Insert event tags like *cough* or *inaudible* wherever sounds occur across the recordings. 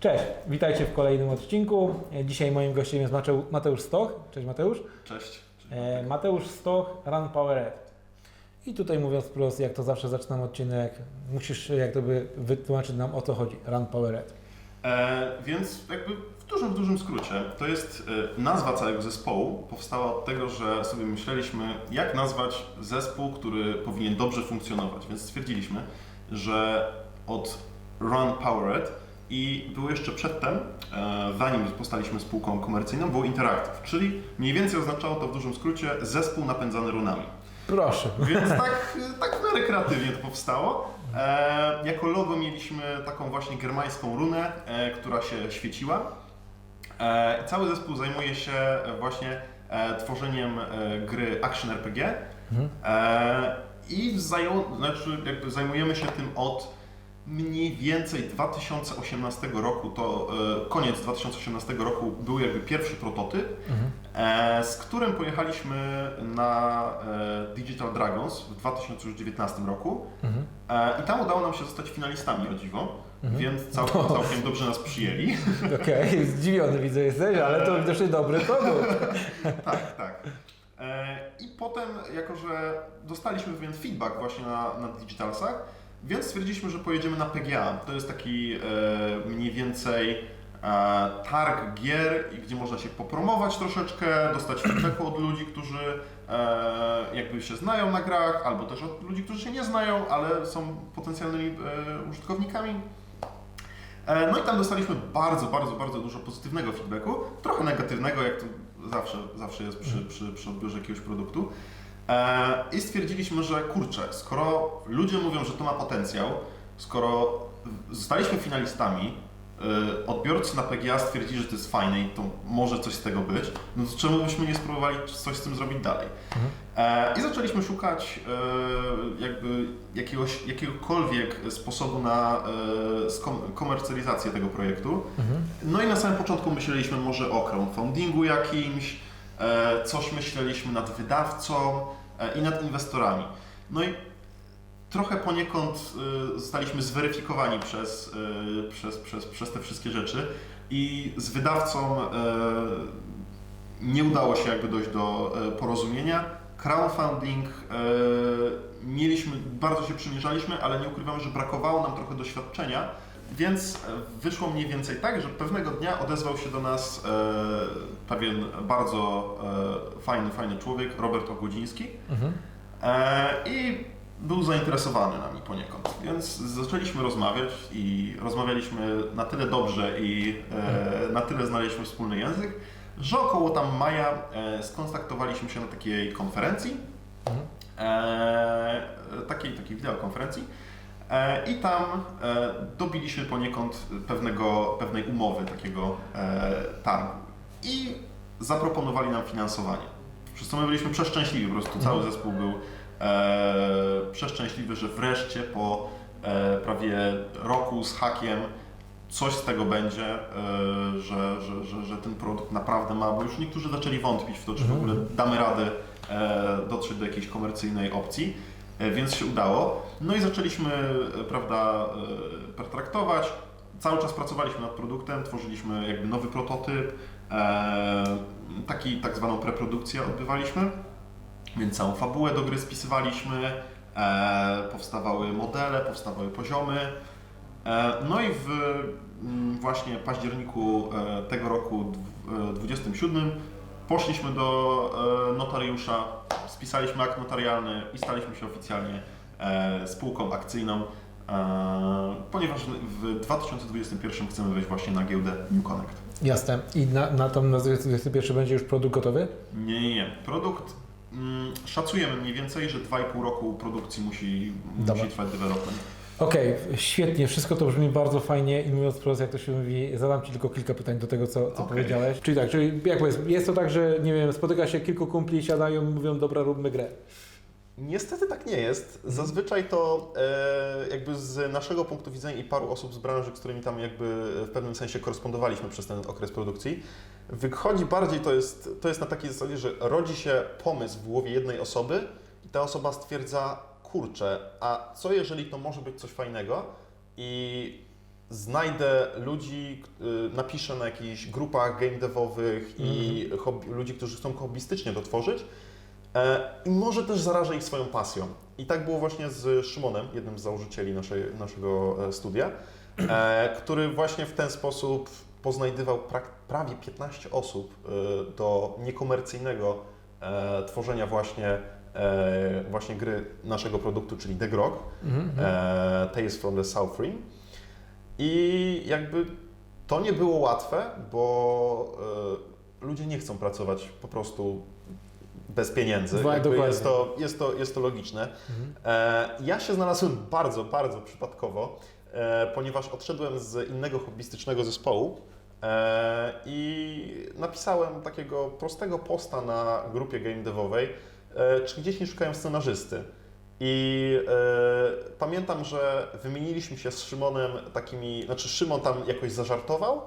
Cześć, witajcie w kolejnym odcinku. Dzisiaj moim gościem jest Mateu- Mateusz Stoch. Cześć Mateusz. Cześć. E, Mateusz Stoch, Run Powered. I tutaj mówiąc wprost, jak to zawsze zaczynam odcinek, musisz jak gdyby wytłumaczyć nam o co chodzi. Run Powered. E, więc jakby w dużym, w dużym skrócie, to jest e, nazwa całego zespołu powstała od tego, że sobie myśleliśmy, jak nazwać zespół, który powinien dobrze funkcjonować. Więc stwierdziliśmy, że od Run Powered i było jeszcze przedtem, e, zanim postaliśmy spółką komercyjną, było Interactive, czyli mniej więcej oznaczało to w dużym skrócie zespół napędzany runami. Proszę. Więc *laughs* tak, tak w miarę kreatywnie to powstało. E, jako logo mieliśmy taką właśnie germańską runę, e, która się świeciła. E, cały zespół zajmuje się właśnie e, tworzeniem e, gry Action RPG. E, I zajął, znaczy jakby zajmujemy się tym od mniej więcej 2018 roku, to e, koniec 2018 roku był jakby pierwszy prototyp, e, z którym pojechaliśmy na e, Digital Dragons w 2019 roku Mhm. i tam udało nam się zostać finalistami o dziwo, więc całkiem, całkiem dobrze nas przyjęli. *laughs* Okej, zdziwiony widzę jesteś, ale to widocznie dobry produkt. *laughs* tak, tak. I potem, jako że dostaliśmy pewien feedback właśnie na, na Digitalsach, więc stwierdziliśmy, że pojedziemy na PGA. To jest taki e, mniej więcej e, targ gier, gdzie można się popromować troszeczkę, dostać feedbacku od ludzi, którzy e, jakby się znają na grach, albo też od ludzi, którzy się nie znają, ale są potencjalnymi e, użytkownikami. E, No i tam dostaliśmy bardzo, bardzo, bardzo dużo pozytywnego feedbacku, trochę negatywnego, jak to zawsze, zawsze jest przy, przy, przy odbiorze jakiegoś produktu. E, I stwierdziliśmy, że kurczę, skoro ludzie mówią, że to ma potencjał, skoro zostaliśmy finalistami, e, odbiorcy na PGA stwierdzili, że to jest fajne i to może coś z tego być, no to czemu byśmy nie spróbowali coś z tym zrobić dalej? E, I zaczęliśmy szukać jakby jakiegoś, jakiegokolwiek sposobu na komercjalizację tego projektu. No i na samym początku myśleliśmy może o crowdfundingu jakimś, coś myśleliśmy nad wydawcą i nad inwestorami. No i trochę poniekąd e, zostaliśmy zweryfikowani przez, e, przez, przez, przez te wszystkie rzeczy i z wydawcą e, nie udało się jakby dojść do e, porozumienia. Crowdfunding e, mieliśmy, bardzo się przymierzaliśmy, ale nie ukrywam, że brakowało nam trochę doświadczenia, więc wyszło mniej więcej tak, że pewnego dnia odezwał się do nas e, pewien bardzo e, fajny, fajny człowiek, Robert Ogłodziński. Mhm. e, i był zainteresowany nami poniekąd, więc zaczęliśmy rozmawiać i rozmawialiśmy na tyle dobrze i e, na tyle znaleźliśmy wspólny język, że około tam maja e, skontaktowaliśmy się na takiej konferencji, e, takiej, takiej wideokonferencji. e, i tam e, dobiliśmy poniekąd pewnego, pewnej umowy, takiego e, targu. I zaproponowali nam finansowanie. Przez co my byliśmy przeszczęśliwi, po prostu cały zespół był e, przeszczęśliwy, że wreszcie po e, prawie roku z hakiem coś z tego będzie, e, że, że, że, że ten produkt naprawdę ma, bo już niektórzy zaczęli wątpić w to, czy w ogóle damy radę e, dotrzeć do jakiejś komercyjnej opcji, e, więc się udało. No i zaczęliśmy, e, prawda, e, pertraktować. Cały czas pracowaliśmy nad produktem, tworzyliśmy jakby nowy prototyp, e, taki tak zwaną preprodukcję odbywaliśmy, więc całą fabułę do gry spisywaliśmy, e, powstawały modele, powstawały poziomy. E, no i w mm, właśnie październiku e, tego roku dw- e, 27 poszliśmy do e, notariusza, spisaliśmy akt notarialny i staliśmy się oficjalnie e, spółką akcyjną, e, ponieważ w 2021 chcemy wejść właśnie na giełdę New Connect. Jasne. I na, na tą na 21 będzie już produkt gotowy? Nie, nie, nie. Produkt mm, szacujemy mniej więcej, że 2,5 roku produkcji musi, Dobra. musi trwać development. Okej, świetnie, wszystko to brzmi bardzo fajnie i mówiąc wprost, jak to się mówi, zadam Ci tylko kilka pytań do tego, co, co Okej. powiedziałeś. Czyli tak, czyli jak powiedz, jest to tak, że nie wiem, spotyka się kilku kumpli, siadają i mówią, dobra, róbmy grę. Niestety tak nie jest. Zazwyczaj to e, jakby z naszego punktu widzenia i paru osób z branży, z którymi tam jakby w pewnym sensie korespondowaliśmy przez ten okres produkcji, wychodzi bardziej to jest, to jest na takiej zasadzie, że rodzi się pomysł w głowie jednej osoby i ta osoba stwierdza, kurczę, a co jeżeli to może być coś fajnego? I znajdę ludzi, y, napiszę na jakichś grupach game devowych i hobby, ludzi, którzy chcą hobbystycznie to tworzyć. E, i może też zarażę ich swoją pasją. I tak było właśnie z Szymonem, jednym z założycieli naszej, naszego e, studia, e, który właśnie w ten sposób poznajdywał prawie 15 osób do niekomercyjnego tworzenia właśnie, e, właśnie gry naszego produktu, czyli The Grog, Mhm. e, Tales from the South Rim. I jakby to nie było łatwe, bo e, ludzie nie chcą pracować po prostu bez pieniędzy. Jest, to, jest, to, jest to logiczne. Mhm. E, ja się znalazłem bardzo, bardzo przypadkowo, e, ponieważ odszedłem z innego hobbystycznego zespołu e, i napisałem takiego prostego posta na grupie game devowej, czy gdzieś nie szukają scenarzysty. I e, pamiętam, że wymieniliśmy się z Szymonem takimi, znaczy Szymon tam jakoś zażartował,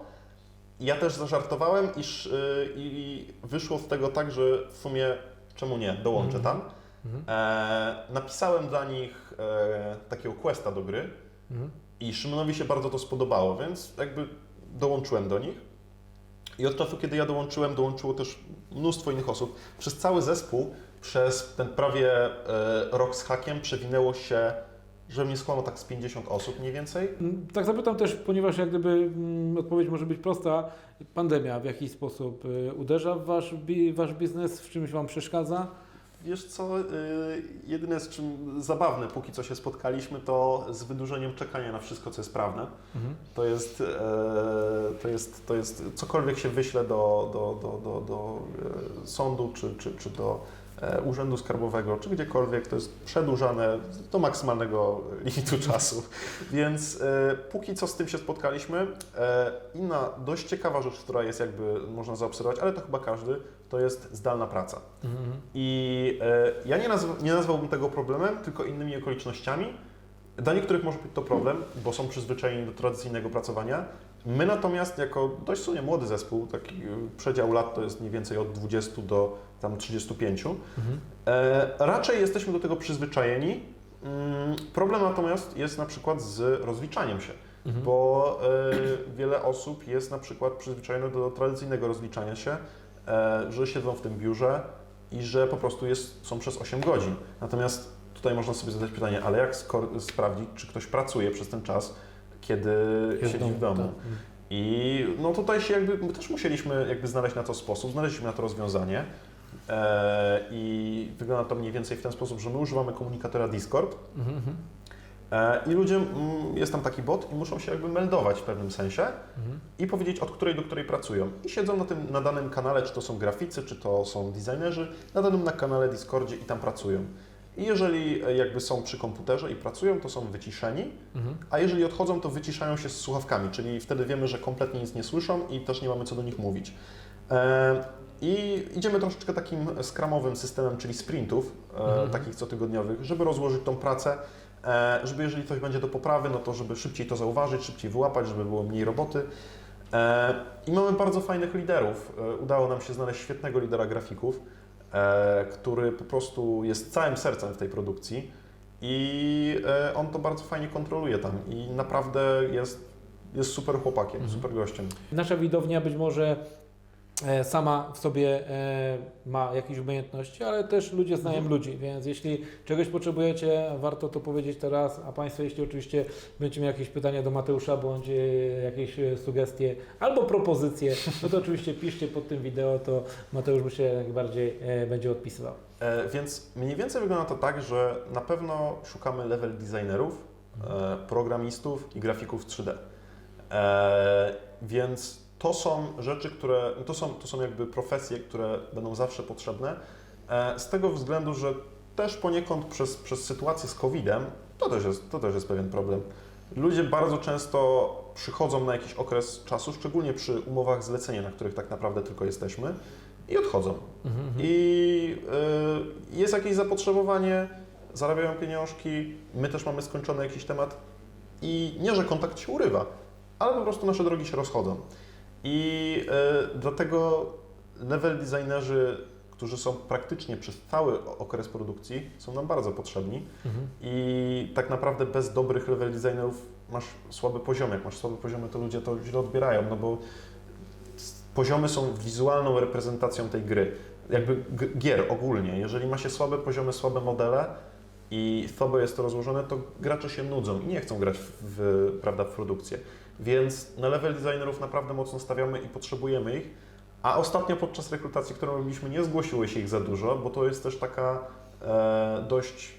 ja też zażartowałem iż, y, i wyszło z tego tak, że w sumie czemu nie, dołączę Mhm. tam. Mhm. E, napisałem dla nich e, takiego questa do gry Mhm. i Szymonowi się bardzo to spodobało, więc jakby dołączyłem do nich. I od czasu, kiedy ja dołączyłem, dołączyło też mnóstwo innych osób. Przez cały zespół, przez ten prawie e, rok z hakiem przewinęło się, że mnie skłamał tak z 50 osób mniej więcej. Mm, Tak zapytam też, ponieważ jak gdyby mm, odpowiedź może być prosta. Pandemia w jakiś sposób y, uderza w wasz, wasz biznes, w czymś wam przeszkadza? Wiesz co, y, jedyne z czym zabawne, póki co się spotkaliśmy, to z wydłużeniem czekania na wszystko, co jest prawne. Mhm. To jest, e, to jest, to jest cokolwiek się wyśle do, do, do, do, do e, sądu, czy, czy, czy do e, urzędu skarbowego, czy gdziekolwiek, to jest przedłużane do maksymalnego limitu czasu. Więc e, póki co z tym się spotkaliśmy. E, inna dość ciekawa rzecz, która jest jakby można zaobserwować, ale to chyba każdy, to jest zdalna praca. Mhm. I e, ja nie, nazw- nie nazwałbym tego problemem, tylko innymi okolicznościami. Dla niektórych może być to problem, bo są przyzwyczajeni do tradycyjnego pracowania. My natomiast jako dość w sumie młody zespół, taki y, przedział lat to jest mniej więcej od 20 do tam 35, Mhm. e, raczej jesteśmy do tego przyzwyczajeni. Mm, Problem natomiast jest na przykład z rozliczaniem się, Mhm. bo e, wiele osób jest na przykład przyzwyczajone do tradycyjnego rozliczania się, e, że siedzą w tym biurze i że po prostu jest, są przez 8 godzin. Natomiast tutaj można sobie zadać pytanie, ale jak skor- sprawdzić, czy ktoś pracuje przez ten czas, kiedy Jest siedzi w domu? tak. I no tutaj się jakby, my też musieliśmy jakby znaleźć na to sposób, znaleźliśmy na to rozwiązanie e, i wygląda to mniej więcej w ten sposób, że my używamy komunikatora Discord Mhm. Mhm. e, i ludzie, mm, jest tam taki bot i muszą się jakby meldować w pewnym sensie Mhm. i powiedzieć od której do której pracują. I siedzą na tym, na danym kanale, czy to są graficy, czy to są designerzy, na danym na kanale Discordzie i tam pracują. I jeżeli e, jakby są przy komputerze i pracują, to są wyciszeni, Mhm. a jeżeli odchodzą, to wyciszają się z słuchawkami, czyli wtedy wiemy, że kompletnie nic nie słyszą i też nie mamy co do nich mówić. E, I idziemy troszeczkę takim skramowym systemem, czyli sprintów, e, Mhm. takich cotygodniowych, żeby rozłożyć tą pracę, żeby jeżeli coś będzie do poprawy, no to żeby szybciej to zauważyć, szybciej wyłapać, żeby było mniej roboty. I mamy bardzo fajnych liderów. Udało nam się znaleźć świetnego lidera grafików, który po prostu jest całym sercem w tej produkcji i e, on to bardzo fajnie kontroluje tam i naprawdę jest, jest super chłopakiem, Mhm. super gościem. Nasza widownia być może e, sama w sobie e, ma jakieś umiejętności, ale też ludzie znają Mhm. ludzi, więc jeśli czegoś potrzebujecie, warto to powiedzieć teraz, a Państwo jeśli oczywiście będziecie mieli jakieś pytania do Mateusza, bądź e, jakieś e, sugestie albo propozycje, no to oczywiście piszcie pod tym wideo, to Mateusz myślę jak najbardziej e, będzie odpisywał. E, Więc mniej więcej wygląda to tak, że na pewno szukamy level designerów, e, programistów i grafików 3D. E, Więc to są rzeczy, które, to są, to są jakby profesje, które będą zawsze potrzebne. E, Z tego względu, że też poniekąd przez, przez sytuację z COVID-em, to też, jest, to też jest pewien problem. Ludzie bardzo często przychodzą na jakiś okres czasu, szczególnie przy umowach zlecenia, na których tak naprawdę tylko jesteśmy, i odchodzą. I y, jest jakieś zapotrzebowanie, zarabiają pieniążki, my też mamy skończony jakiś temat i nie, że kontakt się urywa, ale po prostu nasze drogi się rozchodzą. I y, dlatego level designerzy, którzy są praktycznie przez cały okres produkcji, są nam bardzo potrzebni. Mhm. I tak naprawdę bez dobrych level designerów masz słaby poziom. Jak masz słaby poziomy, to ludzie to źle odbierają, no bo poziomy są wizualną reprezentacją tej gry. Jakby gier ogólnie. Jeżeli ma się słabe poziomy, słabe modele i słabo jest to rozłożone, to gracze się nudzą i nie chcą grać w, w, prawda, w produkcję. Więc na level designerów naprawdę mocno stawiamy i potrzebujemy ich. A ostatnio podczas rekrutacji, którą robiliśmy, nie zgłosiło się ich za dużo, bo to jest też taka e, dość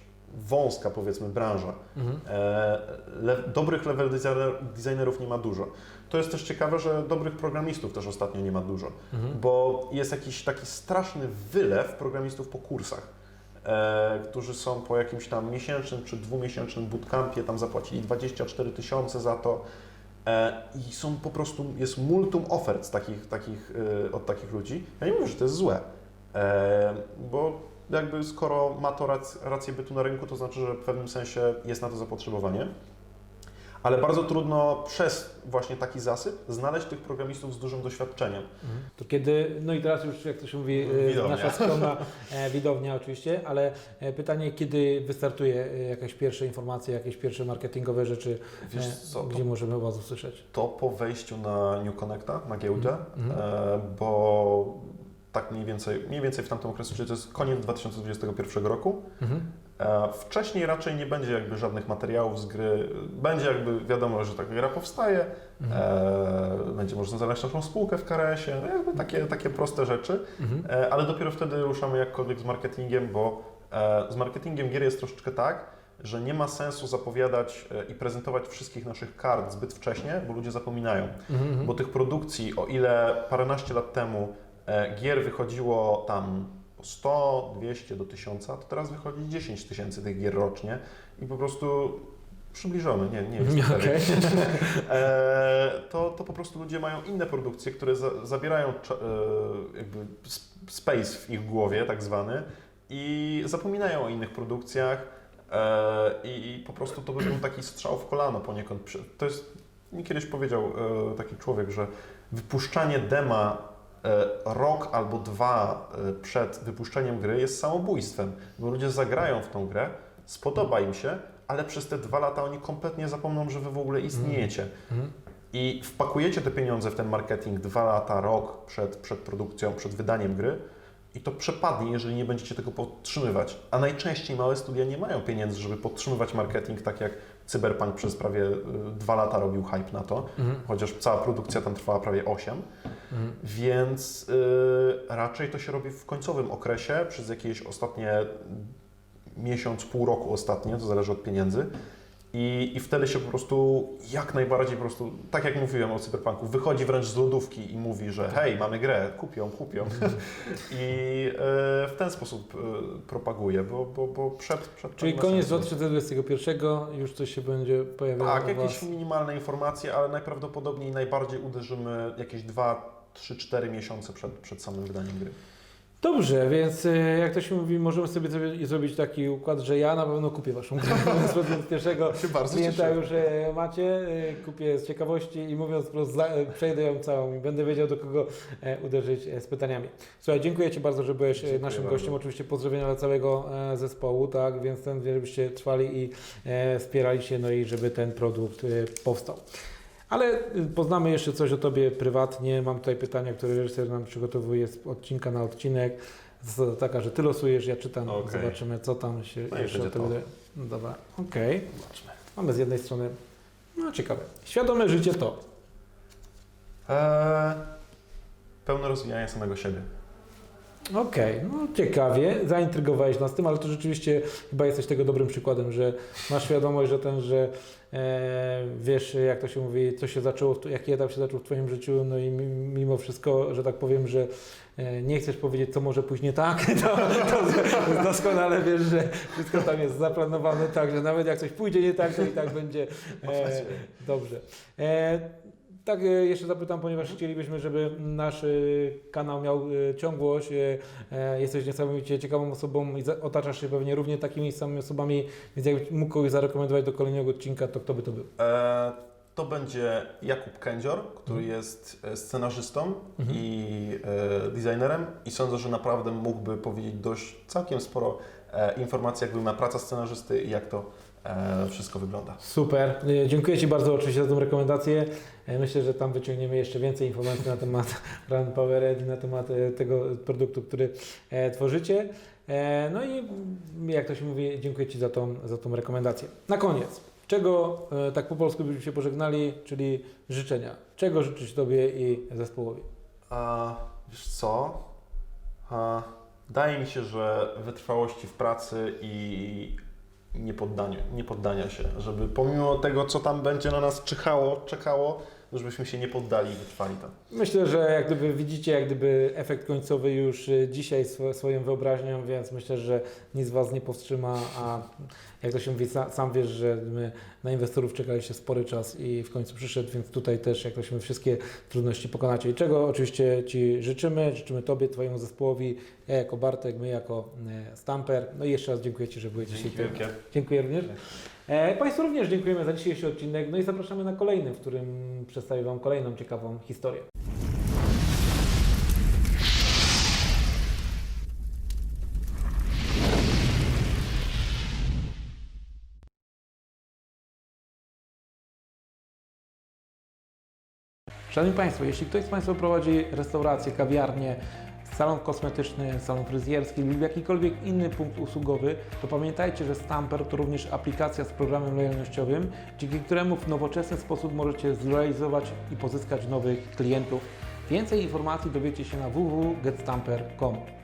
wąska, powiedzmy, branża. Mhm. E, le, dobrych level designer, designerów nie ma dużo. To jest też ciekawe, że dobrych programistów też ostatnio nie ma dużo, Mhm. bo jest jakiś taki straszny wylew programistów po kursach, e, którzy są po jakimś tam miesięcznym czy dwumiesięcznym bootcampie, tam zapłacili 24 tysiące za to i są po prostu, jest multum ofert takich, takich, e, od takich ludzi. Ja nie mówię, że to jest złe, e, bo jakby skoro ma to rac, rację bytu na rynku, to znaczy, że w pewnym sensie jest na to zapotrzebowanie. Ale bardzo trudno przez właśnie taki zasyp znaleźć tych programistów z dużym doświadczeniem. To kiedy, no i teraz już jak to się mówi, e, Widownia. nasza skromna *laughs* e, widownia oczywiście, ale e, pytanie, kiedy wystartuje jakaś pierwsze informacje, jakieś pierwsze marketingowe rzeczy, co, to, gdzie możemy o Was usłyszeć? to po wejściu na New Connecta, na giełdę, Mhm. e, bo tak mniej więcej, mniej więcej w tamtym okresie, czyli to jest koniec 2021 roku, Mhm. E, Wcześniej raczej nie będzie jakby żadnych materiałów z gry. Będzie jakby wiadomo, że taka gra powstaje, Mhm. e, będzie można znaleźć naszą spółkę w KRS-ie, no jakby takie, takie proste rzeczy, Mhm. e, ale dopiero wtedy ruszamy jakkolwiek z marketingiem, bo e, z marketingiem gier jest troszeczkę tak, że nie ma sensu zapowiadać e, i prezentować wszystkich naszych kart zbyt wcześnie, bo ludzie zapominają. Mhm. Bo tych produkcji, o ile paręnaście lat temu e, gier wychodziło tam 100, 200 do 1000, to teraz wychodzi 10 tysięcy tych gier rocznie i po prostu przybliżony, nie, nie jest *laughs* Okej. *laughs* e, to, to po prostu ludzie mają inne produkcje, które za, zabierają e, space w ich głowie, tak zwany, i zapominają o innych produkcjach e, i, po prostu to by był taki strzał w kolano poniekąd. To jest, mi kiedyś powiedział taki człowiek, że wypuszczanie dema rok albo dwa e, przed wypuszczeniem gry jest samobójstwem, bo ludzie zagrają w tą grę, spodoba im się, ale przez te dwa lata oni kompletnie zapomną, że wy w ogóle istniejecie. Mhm. I wpakujecie te pieniądze w ten marketing dwa lata, rok przed, przed produkcją, przed wydaniem gry i to przepadnie, jeżeli nie będziecie tego podtrzymywać. A najczęściej małe studia nie mają pieniędzy, żeby podtrzymywać marketing, tak jak Cyberpunk przez prawie y, dwa lata robił hype na to, Mhm. chociaż cała produkcja tam trwała prawie 8. Mhm. Więc y, raczej to się robi w końcowym okresie, przez jakieś ostatnie miesiąc, pół roku ostatnie, to zależy od pieniędzy. I, I wtedy się po prostu jak najbardziej po prostu, tak jak mówiłem o cyberpunku, wychodzi wręcz z lodówki i mówi, że hej, mamy grę, kupią, kupią. *laughs* I y, w ten sposób y, propaguje, bo, bo, bo przed, przed Czyli koniec sensu. 2021 już coś się będzie pojawiało Tak, jakieś minimalne informacje, ale najprawdopodobniej najbardziej uderzymy jakieś 2, 3, 4 miesiące przed, przed samym wydaniem gry. Dobrze, więc e, jak to się mówi, możemy sobie zrobić- taki układ, że ja na pewno kupię Waszą grę. *laughs* Mówiąc pierwszego klienta już e, macie, e, kupię z ciekawości i mówiąc wprost, przejdę ją całą i będę wiedział do kogo e, uderzyć e, z pytaniami. Słuchaj, dziękuję Ci bardzo, że byłeś e, Dziękuję naszym bardzo. gościem. Oczywiście pozdrowienia dla całego zespołu, tak, więc ten, żebyście trwali i wspierali się, no i żeby ten produkt powstał. Ale e, poznamy jeszcze coś o Tobie prywatnie. Mam tutaj pytania, które reżyser nam przygotowuje z odcinka na odcinek. Zasada taka, że Ty losujesz, ja czytam, Okej. zobaczymy co tam się No i jeszcze o będzie Tobie... to. No dobra, okej. Zobaczmy. Mamy z jednej strony, no ciekawe, świadome życie to. Eee, pełne rozwijanie samego siebie. Okej, no ciekawie, zaintrygowałeś nas tym, ale to rzeczywiście chyba jesteś tego dobrym przykładem, że masz świadomość, że ten, że e, wiesz, jak to się mówi, co się zaczęło, jaki etap się zaczął w Twoim życiu, no i mi- mimo wszystko, że tak powiem, że e, nie chcesz powiedzieć, co może później tak, *laughs* to, to doskonale wiesz, że wszystko tam jest zaplanowane tak, że nawet jak coś pójdzie nie tak, to i tak będzie e, dobrze. E, tak, e, jeszcze zapytam, ponieważ chcielibyśmy, żeby nasz e, kanał miał e, ciągłość. E, e, jesteś niesamowicie ciekawą osobą i za- otaczasz się pewnie równie takimi samymi osobami, więc jakbyś mógł kogoś zarekomendować do kolejnego odcinka, to kto by to był? Eee, to będzie Jakub Kędzior, który jest e, scenarzystą Mhm. i e, designerem i sądzę, że naprawdę mógłby powiedzieć dość całkiem sporo e, informacji, jak wygląda praca scenarzysty i jak to e, wszystko wygląda. Super. E, Dziękuję Ci bardzo oczywiście za tą rekomendację. E, Myślę, że tam wyciągniemy jeszcze więcej informacji na temat *laughs* Run Powered i na temat e, tego produktu, który e, tworzycie. E, No i jak to się mówi, dziękuję Ci za tą, za tą rekomendację. Na koniec, czego e, tak po polsku byśmy się pożegnali, czyli życzenia. Czego życzyć Tobie i zespołowi? A wiesz co? A, wydaje mi się, że wytrwałości w pracy i niepoddaniu, niepoddania się, żeby pomimo tego, co tam będzie na nas czyhało, czekało, żebyśmy się nie poddali i wytrwali tam. Myślę, że jak gdyby widzicie jak gdyby efekt końcowy już y, dzisiaj swo- swoją wyobraźnią, więc myślę, że nic Was nie powstrzyma, a jak to się mówi, sa- sam wiesz, że my na inwestorów czekaliście spory czas i w końcu przyszedł, więc tutaj też jak to się mówi, wszystkie trudności pokonacie. I czego oczywiście Ci życzymy, życzymy Tobie, Twojemu zespołowi, ja jako Bartek, my jako e, Stamper. No i jeszcze raz dziękuję Ci, że byłeś dzisiaj tutaj. Dziękuję również. E, Państwu również dziękujemy za dzisiejszy odcinek, no i zapraszamy na kolejny, w którym przedstawię Wam kolejną ciekawą historię. Szanowni Państwo, jeśli ktoś z Państwa prowadzi restaurację, kawiarnię, salon kosmetyczny, salon fryzjerski lub jakikolwiek inny punkt usługowy, to pamiętajcie, że Stamper to również aplikacja z programem lojalnościowym, dzięki któremu w nowoczesny sposób możecie zlojalizować i pozyskać nowych klientów. Więcej informacji dowiecie się na www.getstamper.com.